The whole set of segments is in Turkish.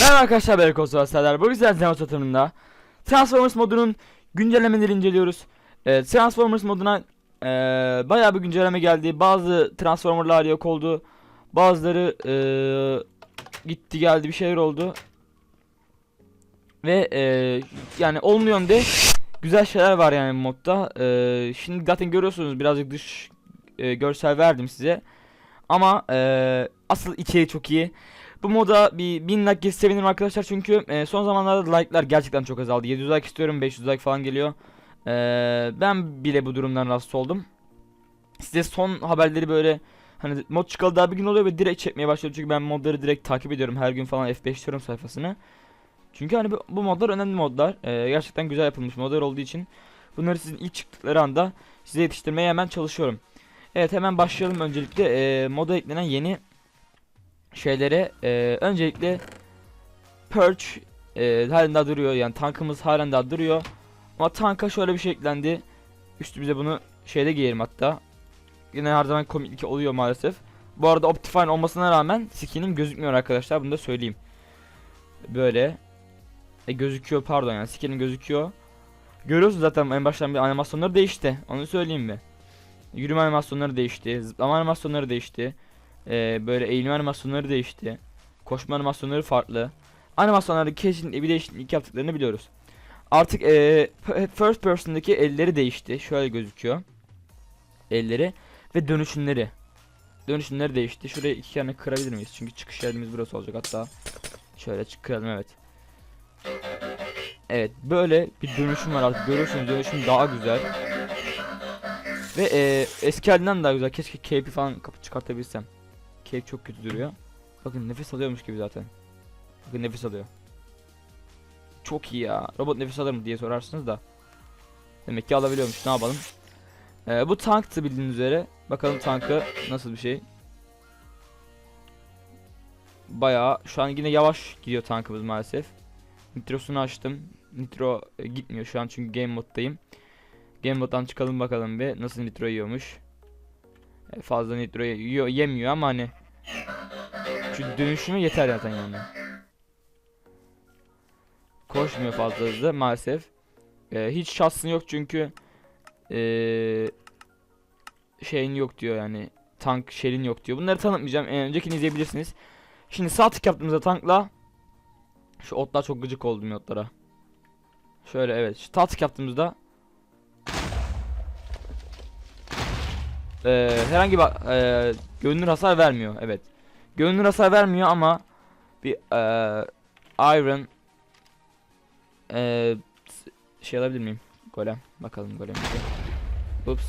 Merhaba arkadaşlar ben Kosu Aslanlar. Bu güzel sinema satımında Transformers modunun güncellemeleri inceliyoruz. Ee, Transformers moduna ee, bayağı bir güncelleme geldi. Bazı Transformer'lar yok oldu. Bazıları ee, gitti geldi bir şeyler oldu. Ve ee, yani olmuyor de güzel şeyler var yani modda. Ee, şimdi zaten görüyorsunuz birazcık dış ee, görsel verdim size. Ama ee, asıl içeriği çok iyi. Bu moda bir 1000 like gelirse sevinirim arkadaşlar çünkü e, son zamanlarda like'lar gerçekten çok azaldı. 700 like istiyorum 500 like falan geliyor. E, ben bile bu durumdan rahatsız oldum. Size son haberleri böyle hani mod çıkalı daha bir gün oluyor ve direkt çekmeye başladım çünkü ben modları direkt takip ediyorum her gün falan F5 diyorum sayfasını. Çünkü hani bu, bu modlar önemli modlar. E, gerçekten güzel yapılmış modlar olduğu için bunları sizin ilk çıktıkları anda size yetiştirmeye hemen çalışıyorum. Evet hemen başlayalım öncelikle. E, moda eklenen yeni şeylere e, öncelikle Purge e, halen daha duruyor. Yani tankımız halen daha duruyor. Ama tanka şöyle bir şey eklendi. Üstümüze bunu şeyde giyerim hatta. Yine her zaman komiklik oluyor maalesef. Bu arada Optifine olmasına rağmen skinim gözükmüyor arkadaşlar. Bunu da söyleyeyim. Böyle e, gözüküyor pardon yani skinim gözüküyor görüyorsunuz zaten en baştan bir animasyonları değişti onu söyleyeyim mi yürüme animasyonları değişti zıplama animasyonları değişti ee, böyle eğilme animasyonları değişti. Koşma animasyonları farklı. Animasyonlarda kesinlikle bir değişiklik yaptıklarını biliyoruz. Artık p- first person'daki elleri değişti. Şöyle gözüküyor. Elleri ve dönüşümleri. Dönüşümleri değişti. Şuraya iki tane kırabilir miyiz? Çünkü çıkış yerimiz burası olacak hatta. Şöyle çık- kıralım evet. Evet böyle bir dönüşüm var artık. Görüyorsunuz dönüşüm daha güzel. Ve ee, eski halinden daha güzel. Keşke cape'i falan kapı çıkartabilsem. Cape çok kötü duruyor. Bakın nefes alıyormuş gibi zaten. Bakın nefes alıyor. Çok iyi ya. Robot nefes alır mı diye sorarsınız da. Demek ki alabiliyormuş. Ne yapalım? Ee, bu tanktı bildiğiniz üzere. Bakalım tankı nasıl bir şey. Bayağı şu an yine yavaş gidiyor tankımız maalesef. Nitrosunu açtım. Nitro e, gitmiyor şu an çünkü game moddayım. Game moddan çıkalım bakalım bir nasıl nitro yiyormuş. E, fazla nitro yemiyor ama hani şu dönüşümü yeter zaten yani. Koşmuyor fazla hızlı maalesef. E, hiç şansın yok çünkü e, şeyin yok diyor yani tank şelin yok diyor. Bunları tanıtmayacağım. En öncekini izleyebilirsiniz. Şimdi sağ tık yaptığımızda tankla şu otlar çok gıcık oldum otlara. Şöyle evet. Şu sağ tık yaptığımızda Eee, herhangi bir eee görünür hasar vermiyor. Evet. Görünür hasar vermiyor ama bir eee iron s- şey alabilir miyim? Golem. Bakalım golem. Ups.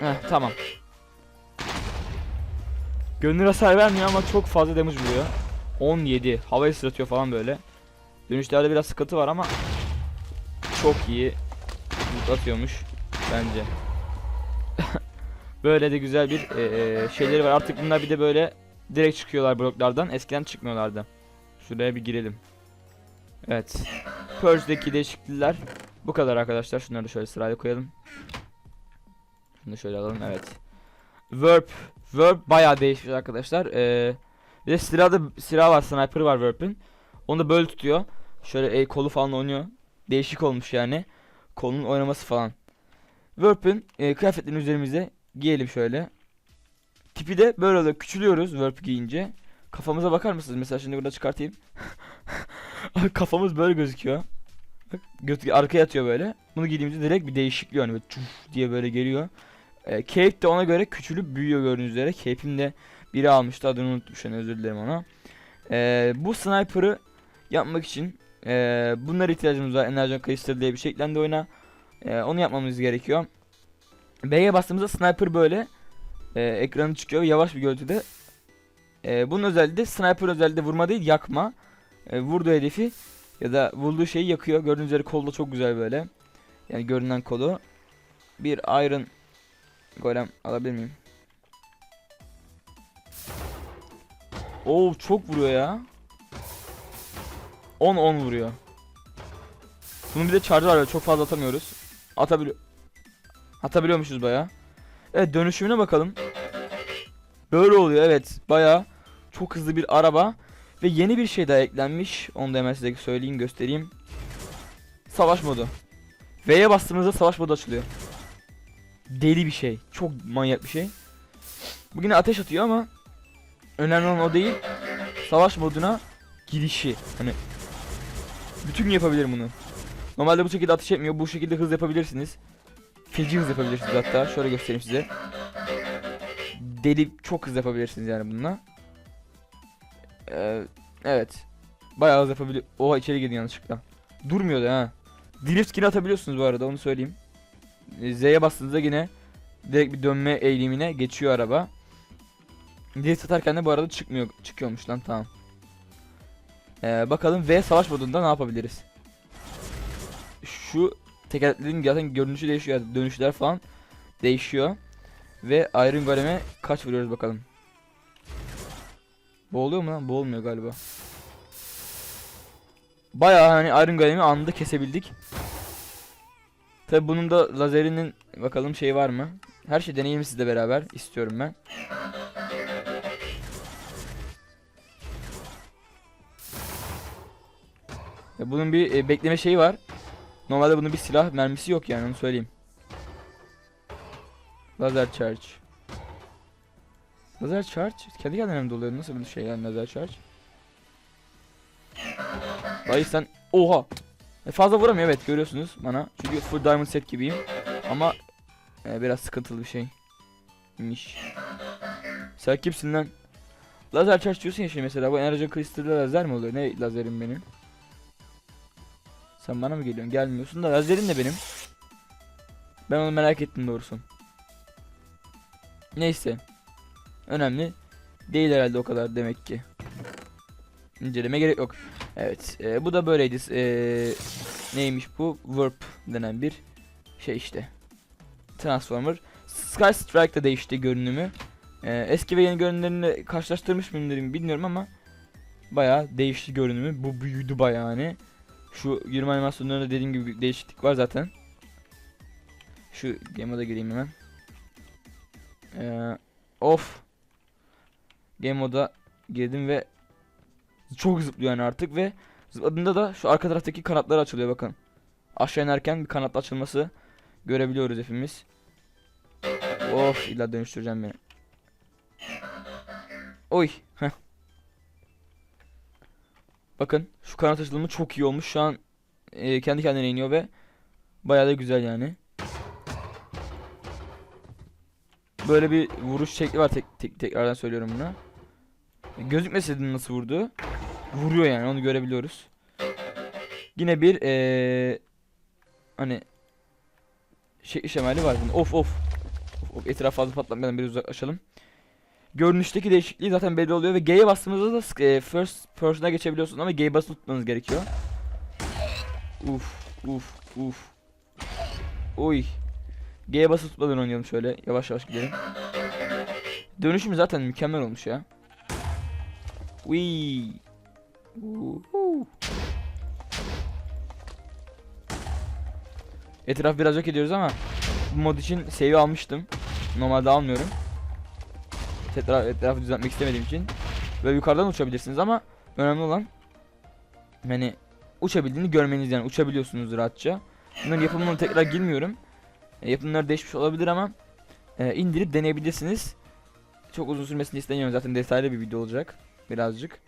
Heh, tamam. Görünür hasar vermiyor ama çok fazla damage vuruyor. 17. Havayı sırıtıyor falan böyle. Dönüşlerde biraz sıkıntı var ama çok iyi atıyormuş bence. böyle de güzel bir eee, şeyleri var. Artık bunlar bir de böyle direkt çıkıyorlar bloklardan. Eskiden çıkmıyorlardı. Şuraya bir girelim. Evet. Purge'deki değişiklikler bu kadar arkadaşlar. Şunları da şöyle sırayla koyalım. Şunu da şöyle alalım. Evet. Verb. Verb bayağı değişmiş arkadaşlar. Eee bir de silahda silah var. Sniper var Verb'in. Onu da böyle tutuyor. Şöyle el kolu falan oynuyor. Değişik olmuş yani. Kolun oynaması falan. Verp'in e, kıyafetlerini üzerimize giyelim şöyle. Tipi de böyle oluyor. Küçülüyoruz Verp giyince. Kafamıza bakar mısınız? Mesela şimdi burada çıkartayım. Kafamız böyle gözüküyor. Bak, arkaya atıyor böyle. Bunu giydiğimizde direkt bir değişikliyor hani böyle diye böyle geliyor. E, Cape de ona göre küçülüp büyüyor gördüğünüz üzere. Cape'in de biri almıştı adını unuttum şu an özür dilerim ona. E, bu sniper'ı yapmak için e, bunlara ihtiyacımız var. Enerjon Crystal diye bir şey eklendi oyuna. Ee, onu yapmamız gerekiyor. B'ye bastığımızda sniper böyle e, ekranı çıkıyor yavaş bir görüntüde. E, bunun özelliği de sniper özelliği de vurma değil yakma. E, vurduğu hedefi ya da vurduğu şeyi yakıyor. Gördüğünüz üzere kolu da çok güzel böyle. Yani görünen kolu. Bir iron golem alabilir miyim? Oo çok vuruyor ya. 10 10 vuruyor. Bunun bir de charge'ı var çok fazla atamıyoruz. Atabiliyor. Atabiliyormuşuz baya. Evet dönüşümüne bakalım. Böyle oluyor evet baya çok hızlı bir araba. Ve yeni bir şey daha eklenmiş. Onu da hemen size söyleyeyim göstereyim. Savaş modu. V'ye bastığımızda savaş modu açılıyor. Deli bir şey. Çok manyak bir şey. Bu yine ateş atıyor ama önemli olan o değil. Savaş moduna girişi. Hani bütün yapabilirim bunu. Normalde bu şekilde ateş etmiyor. Bu şekilde hız yapabilirsiniz. Feci hız yapabilirsiniz hatta. Şöyle göstereyim size. Deli çok hız yapabilirsiniz yani bununla. Ee, evet. Bayağı hız yapabilir. Oha içeri girdi yanlışlıkla. Durmuyordu ha. Drift yine atabiliyorsunuz bu arada onu söyleyeyim. Z'ye bastığınızda yine direkt bir dönme eğilimine geçiyor araba. Drift atarken de bu arada çıkmıyor çıkıyormuş lan tamam. Ee, bakalım V savaş modunda ne yapabiliriz? Şu tekerleklerin zaten görünüşü değişiyor. Dönüşler falan değişiyor. Ve Iron Golem'e kaç vuruyoruz bakalım. Boğuluyor mu lan? Boğulmuyor galiba. Bayağı hani Iron Golem'i anında kesebildik. Tabi bunun da lazerinin bakalım şey var mı? Her şey deneyelim sizle beraber istiyorum ben. Bunun bir e, bekleme şeyi var. Normalde bunun bir silah mermisi yok yani onu söyleyeyim. Lazer charge. Lazer charge kendi kendine mi doluyor? Nasıl bir şey yani lazer charge? Dayı sen oha. E, fazla vuramıyor evet görüyorsunuz bana. Çünkü full diamond set gibiyim. Ama e, biraz sıkıntılı bir şey. İmiş. Sen kimsin lan? Lazer charge diyorsun ya şey mesela bu enerji kristalli lazer mi oluyor? Ne lazerim benim? Sen bana mı geliyorsun? Gelmiyorsun da lazerin de benim. Ben onu merak ettim doğrusu. Neyse. Önemli. Değil herhalde o kadar demek ki. İnceleme gerek yok. Evet. e, bu da böyleydi. E, neymiş bu? Warp denen bir şey işte. Transformer. Sky Strike da değişti görünümü. E, eski ve yeni görünümlerini karşılaştırmış mıyım bilmiyorum ama bayağı değişti görünümü. Bu büyüdü bayağı hani. Şu yürüme animasyonlarında dediğim gibi değişiklik var zaten. Şu game moda gireyim hemen. Ee, of. Game moda girdim ve çok zıplıyor yani artık ve zıpladığında da şu arka taraftaki kanatlar açılıyor bakın. Aşağı inerken bir kanatla açılması görebiliyoruz hepimiz. Of illa dönüştüreceğim beni. Oy. Heh. Bakın şu kanat açılımı çok iyi olmuş. Şu an e, kendi kendine iniyor ve bayağı da güzel yani. Böyle bir vuruş şekli var tek, tek tekrardan söylüyorum bunu. Gözükmese de nasıl vurdu. Vuruyor yani onu görebiliyoruz. Yine bir e, hani şey şemali var bunun. Of of. Of, of etraf fazla patlatmadan bir uzaklaşalım. Görünüşteki değişikliği zaten belli oluyor ve G'ye bastığımızda da e, first person'a geçebiliyorsunuz ama G'ye basılı tutmanız gerekiyor. Uf uf uf. Oy. G'ye basılı tutmadan oynayalım şöyle yavaş yavaş gidelim. Dönüşüm zaten mükemmel olmuş ya. Wee. Etraf biraz yok ediyoruz ama bu mod için seviye almıştım. Normalde almıyorum. Etraf, etrafı düzeltmek istemediğim için. Böyle yukarıdan uçabilirsiniz ama önemli olan hani uçabildiğini görmeniz yani uçabiliyorsunuz rahatça. Bunların yapımına tekrar girmiyorum. E, yapımları değişmiş olabilir ama e, indirip deneyebilirsiniz. Çok uzun sürmesini istemiyorum zaten detaylı bir video olacak birazcık.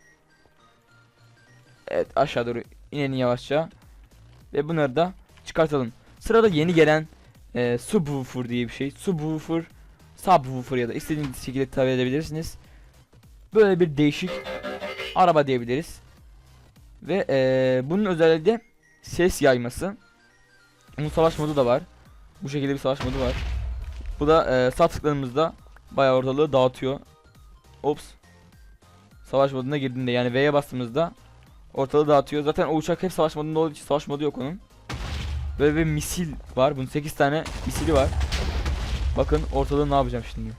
Evet aşağı doğru inelim yavaşça. Ve bunları da çıkartalım. Sırada yeni gelen e, subwoofer diye bir şey. Subwoofer, subwoofer ya da istediğiniz şekilde tabir edebilirsiniz. Böyle bir değişik araba diyebiliriz. Ve e, bunun özelliği de ses yayması. Bunun savaş modu da var. Bu şekilde bir savaş modu var. Bu da e, sağ tıkladığımızda bayağı ortalığı dağıtıyor. Ops. Savaş moduna girdiğinde yani V'ye bastığımızda ortalığı dağıtıyor. Zaten o uçak hep savaş modunda olduğu için savaş modu yok onun. Böyle bir misil var. Bunun 8 tane misili var. Bakın ortalığı ne yapacağım şimdi.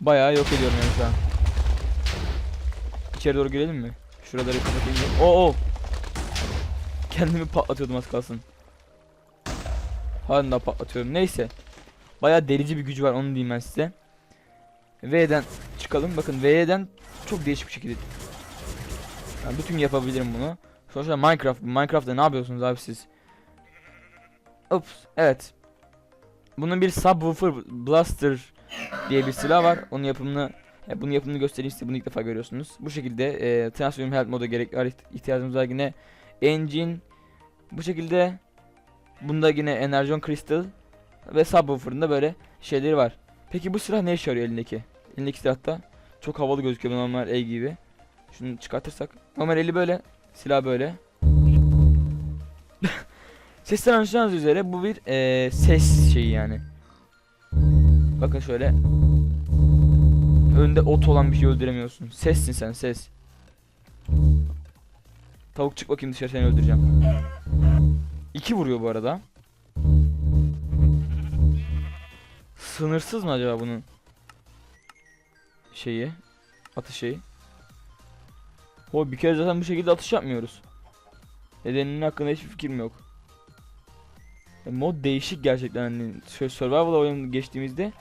Bayağı yok ediyorum yani şu an. İçeri doğru girelim mi? Şuraları kapatayım. Oo, oo. Kendimi patlatıyordum az kalsın. Daha patlatıyorum. Neyse. Bayağı delici bir gücü var onu diyeyim ben size. V'den çıkalım. Bakın V'den çok değişik bir şekilde. Yani bütün yapabilirim bunu. Sonuçta Minecraft. Minecraft'ta ne yapıyorsunuz abi siz? Ups. Evet. Bunun bir subwoofer blaster diye bir silah var. Onun yapımını e, bunun yapımını göstereyim size. Bunu ilk defa görüyorsunuz. Bu şekilde e, Transform Health moda gerekli ihtiyacımız var yine. Engine bu şekilde bunda yine Energon Crystal ve subwoofer'ın da böyle şeyleri var. Peki bu silah ne işe yarıyor elindeki? Elindeki silahta çok havalı gözüküyor normal el gibi. Şunu çıkartırsak. Normal eli böyle. Silah böyle. Sesten anlaşılan üzere bu bir eee, ses şeyi yani. Bakın şöyle. Önde ot olan bir şey öldüremiyorsun. Sessin sen ses. Tavuk çık bakayım dışarı seni öldüreceğim. İki vuruyor bu arada. Sınırsız mı acaba bunun şeyi? Atış şeyi. O bir kere zaten bu şekilde atış yapmıyoruz. Nedeninin hakkında hiçbir fikrim yok. E, mod değişik gerçekten hani survival oyunu geçtiğimizde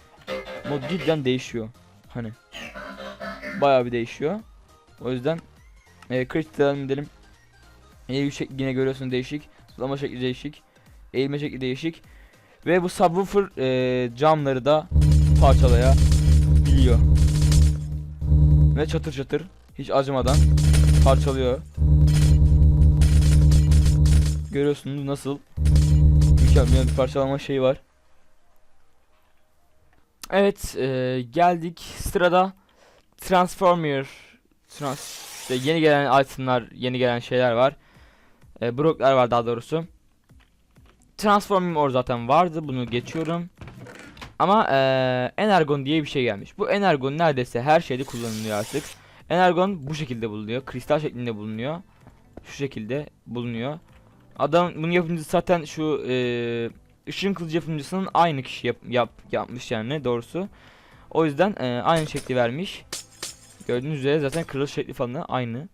mod cidden değişiyor. Hani bayağı bir değişiyor. O yüzden e, crit devam edelim. Eğilme şekli yine görüyorsunuz değişik. Zıplama şekli değişik. Eğilme şekli değişik. Ve bu subwoofer e, camları da parçalayabiliyor. Ve çatır çatır hiç acımadan parçalıyor. Görüyorsunuz nasıl mükemmel bir parçalama şeyi var. Evet e, geldik sırada Transformer Trans işte yeni gelen itemlar yeni gelen şeyler var. E, Brock'lar var daha doğrusu. Transforming Or zaten vardı bunu geçiyorum. Ama e, Energon diye bir şey gelmiş. Bu Energon neredeyse her şeyde kullanılıyor artık. Energon bu şekilde bulunuyor. Kristal şeklinde bulunuyor. Şu şekilde bulunuyor. Adam bunu yapımcısı zaten şu e, ışın kılıcı yapımcısının aynı kişi yap, yap yapmış yani doğrusu. O yüzden e, aynı şekli vermiş. Gördüğünüz üzere zaten kırılış şekli falan da aynı.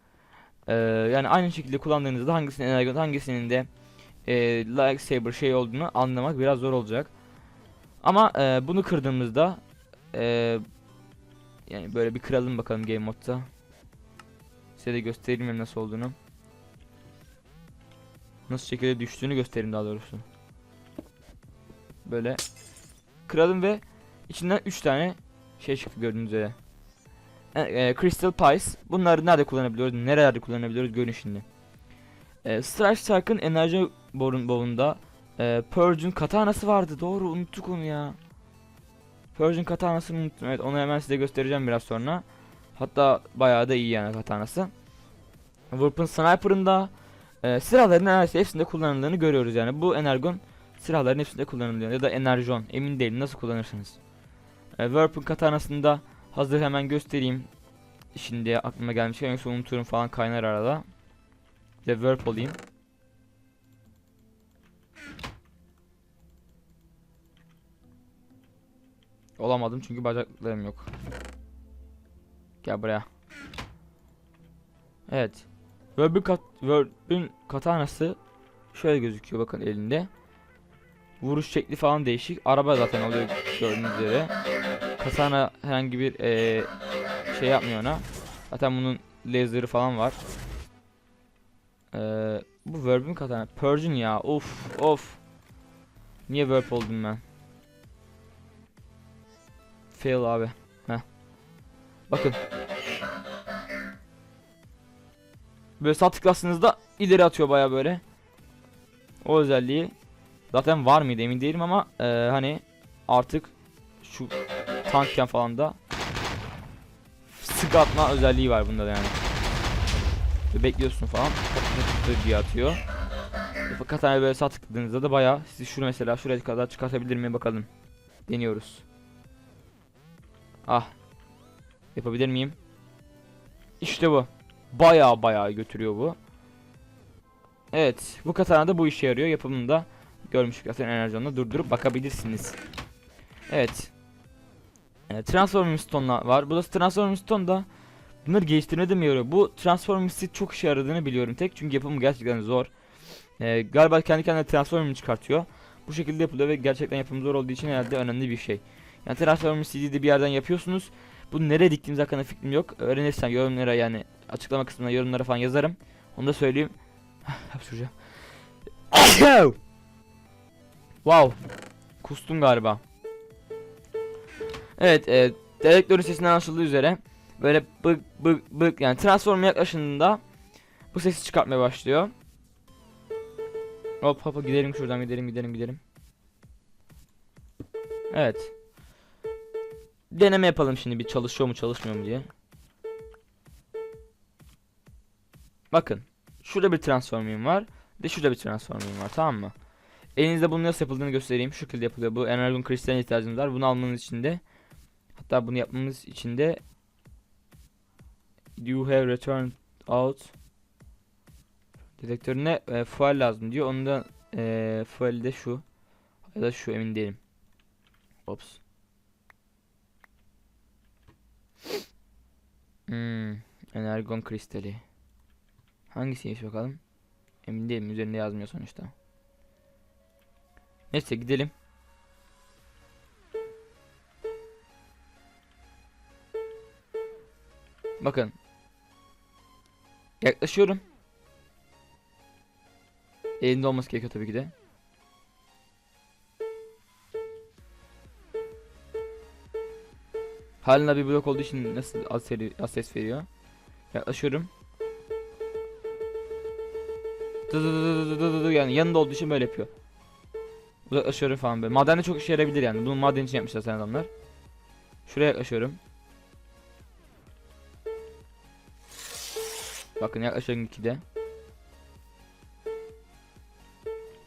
E, yani aynı şekilde kullandığınızda hangisinin energon hangisinin de e, lightsaber şey olduğunu anlamak biraz zor olacak. Ama e, bunu kırdığımızda e, yani böyle bir kıralım bakalım game modda. Size de göstereyim nasıl olduğunu. Nasıl şekilde düştüğünü göstereyim daha doğrusu. Böyle kıralım ve içinden 3 tane şey çıktı gördüğünüz üzere. E, e, Crystal Pies. Bunları nerede kullanabiliyoruz? Nerelerde kullanabiliyoruz? Görün şimdi. E, Strike Stark'ın enerji borun bowl'unda e, Purge'ün katanası vardı. Doğru unuttuk onu ya. Purge'ün katanasını unuttum. Evet onu hemen size göstereceğim biraz sonra. Hatta bayağı da iyi yani katanası. Warp'ın Sniper'ında e, silahların neredeyse hepsinde kullanıldığını görüyoruz yani. Bu Energon silahların hepsinde kullanılıyor. Ya da Energon emin değilim nasıl kullanırsınız. E, Warp'ın katanasında hazır hemen göstereyim. Şimdi aklıma gelmişken yoksa unuturum falan kaynar arada. Bir de Warp olayım. Olamadım çünkü bacaklarım yok. Gel buraya. Evet. Verb'ün kat katanası şöyle gözüküyor bakın elinde. Vuruş şekli falan değişik. Araba zaten oluyor gördüğünüz üzere. Katana herhangi bir eee, şey yapmıyor ona. Zaten bunun laser'ı falan var. Eee bu Verb'ün katana. Purge'ün ya. Of of. Niye Verb oldum ben? Fail abi. Heh. Bakın. Böyle sağ tıklarsanızda ileri atıyor baya böyle. O özelliği zaten var mıydı emin değilim ama e, hani artık şu tankken falan da sık atma özelliği var bunda da yani. Ve bekliyorsun falan. Diye atıyor. Fakat hani böyle sağ tıkladığınızda da baya sizi şunu mesela şuraya kadar çıkartabilir mi bakalım. Deniyoruz. Ah. Yapabilir miyim? İşte bu. Baya baya götürüyor bu. Evet. Bu katana da bu işe yarıyor. Yapımında görmüş zaten enerjonla durdurup bakabilirsiniz. Evet. E, Transforming Stone var. Bu da Transforming Stone da bunları geliştirmede mi yarıyor? Bu Transforming çok işe yaradığını biliyorum tek çünkü yapımı gerçekten zor. Ee, galiba kendi kendine Transforming çıkartıyor. Bu şekilde yapılıyor ve gerçekten yapımı zor olduğu için herhalde önemli bir şey. Yani Transforming Seed'i de bir yerden yapıyorsunuz. Bunu nereye diktiğimiz hakkında fikrim yok. Öğrenirsem yorumlara yani açıklama kısmına yorumlara falan yazarım. Onu da söyleyeyim. Hapşuracağım. wow. Kustum galiba. Evet, e, dedektörün sesinden anlaşıldığı üzere böyle bık bık bık yani transform yaklaşındığında bu sesi çıkartmaya başlıyor. Hop hop gidelim şuradan gidelim gidelim gidelim. Evet. Deneme yapalım şimdi bir çalışıyor mu çalışmıyor mu diye. Bakın. Şurada bir transforming var. De şurada bir transforming var tamam mı? Elinizde bunun nasıl yapıldığını göstereyim. Şu şekilde yapılıyor. Bu energon kristaline ihtiyacımız var. Bunu almanız için de hatta bunu yapmamız için de you have returned out dedektörüne e, fuel lazım diyor. Onu da e, fuel de şu ya da şu emin değilim. Ops. Hmm, energon kristali. Hangisiymiş bakalım? Emin değilim. Üzerinde yazmıyor sonuçta. Neyse gidelim. Bakın. Yaklaşıyorum. Elinde olması gerekiyor tabii ki de. Halinde bir blok olduğu için nasıl az, seri, az ses veriyor. Yaklaşıyorum. Yani yanında olduğu için böyle yapıyor. Uzaklaşıyorum falan böyle. Madende çok işe yarayabilir yani. Bunu maden için yapmışlar sen adamlar. Şuraya yaklaşıyorum. Bakın yaklaşıyorum 2'de.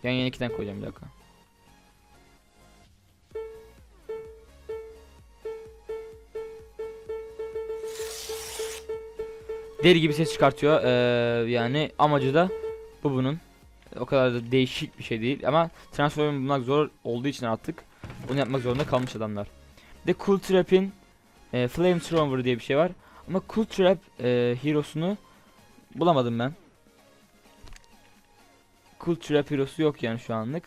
Yan yana 2'den koyacağım bir dakika. Deli gibi ses çıkartıyor. Ee, yani amacı da bu bunun. O kadar da değişik bir şey değil ama transform bulmak zor olduğu için artık bunu yapmak zorunda kalmış adamlar. Bir de Cool Trap'in e, Flamethrower diye bir şey var. Ama Cool Trap e, hero'sunu bulamadım ben. Cool Trap hero'su yok yani şu anlık.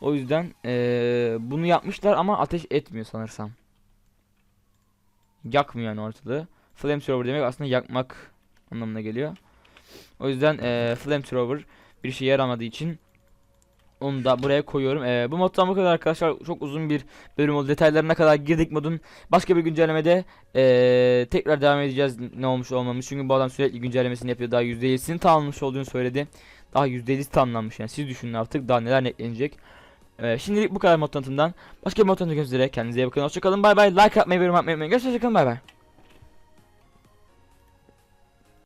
O yüzden e, bunu yapmışlar ama ateş etmiyor sanırsam. Yakmıyor yani ortalığı. Flamethrower demek aslında yakmak anlamına geliyor. O yüzden e, Flamethrower bir işe yaramadığı için onu da buraya koyuyorum. Ee, bu moddan bu kadar arkadaşlar. Çok uzun bir bölüm oldu. Detaylarına kadar girdik modun. Başka bir güncellemede ee, tekrar devam edeceğiz ne olmuş olmamış. Çünkü bu adam sürekli güncellemesini yapıyor. Daha %7'sini tamamlamış olduğunu söyledi. Daha %7'si tamamlanmış yani. Siz düşünün artık daha neler eklenecek. Ee, şimdilik bu kadar mod tanıtımdan. Başka bir mod tanıtımda görüşmek üzere. Kendinize iyi bakın. Hoşçakalın. Bay bay. Like atmayı yorum atmayı unutmayın. Görüşürüz. Bay bay.